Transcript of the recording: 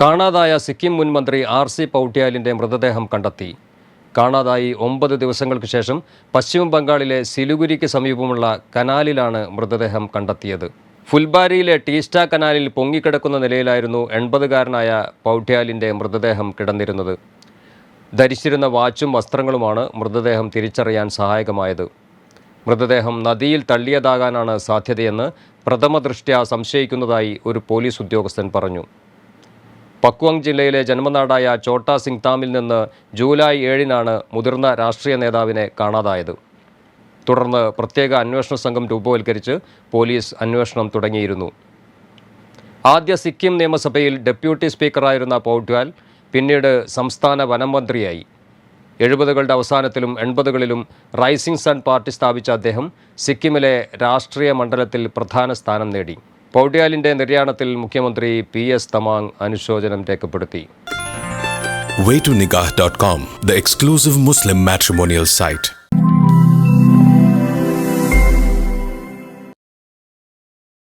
കാണാതായ സിക്കിം മുൻ മന്ത്രി ആർ സി പൗട്യാലിന്റെ മൃതദേഹം കണ്ടെത്തി. കാണാതായി ഒമ്പത് ദിവസങ്ങൾക്ക് ശേഷം പശ്ചിമ ബംഗാളിലെ സിലുഗുരിക്ക് സമീപമുള്ള കനാലിലാണ് മൃതദേഹം കണ്ടെത്തിയത്. ഫുൽബാരിയിലെ ടീസ്റ്റ കനാലിൽ പൊങ്ങിക്കിടക്കുന്ന നിലയിലായിരുന്നു എൺപതുകാരനായ പൗട്യാലിന്റെ മൃതദേഹം കിടന്നിരുന്നത്. ധരിച്ചിരുന്ന വാച്ചും വസ്ത്രങ്ങളുമാണ് മൃതദേഹം തിരിച്ചറിയാൻ സഹായകമായത്. മൃതദേഹം നദിയിൽ തള്ളിയതാകാനാണ് സാധ്യതയെന്ന് പ്രഥമദൃഷ്ട്യാ സംശയിക്കുന്നതായി ഒരു പോലീസ് ഉദ്യോഗസ്ഥൻ പറഞ്ഞു. പക്വങ് ജില്ലയിലെ ജന്മനാടായ ചോട്ടാ സിംഗ്താമിൽ നിന്ന് ജൂലൈ ഏഴിനാണ് മുതിർന്ന രാഷ്ട്രീയ നേതാവിനെ കാണാതായത്. തുടർന്ന് പ്രത്യേക അന്വേഷണ സംഘം രൂപവൽക്കരിച്ച് പോലീസ് അന്വേഷണം തുടങ്ങിയിരുന്നു. ആദ്യ സിക്കിം നിയമസഭയിൽ ഡെപ്യൂട്ടി സ്പീക്കറായിരുന്ന പൗട്വാൽ പിന്നീട് സംസ്ഥാന വനം മന്ത്രിയായി. എഴുപതുകളുടെ അവസാനത്തിലും എൺപതുകളിലും റൈസിംഗ് സൺ പാർട്ടി സ്ഥാപിച്ച അദ്ദേഹം സിക്കിമിലെ രാഷ്ട്രീയ മണ്ഡലത്തിൽ പ്രധാന സ്ഥാനം നേടി. പൗട്യാലിന്റെ നിര്യാണത്തിൽ മുഖ്യമന്ത്രി പി എസ് തമാങ് അനുശോചനം രേഖപ്പെടുത്തി waytonikah.com, the exclusive Muslim matrimonial site.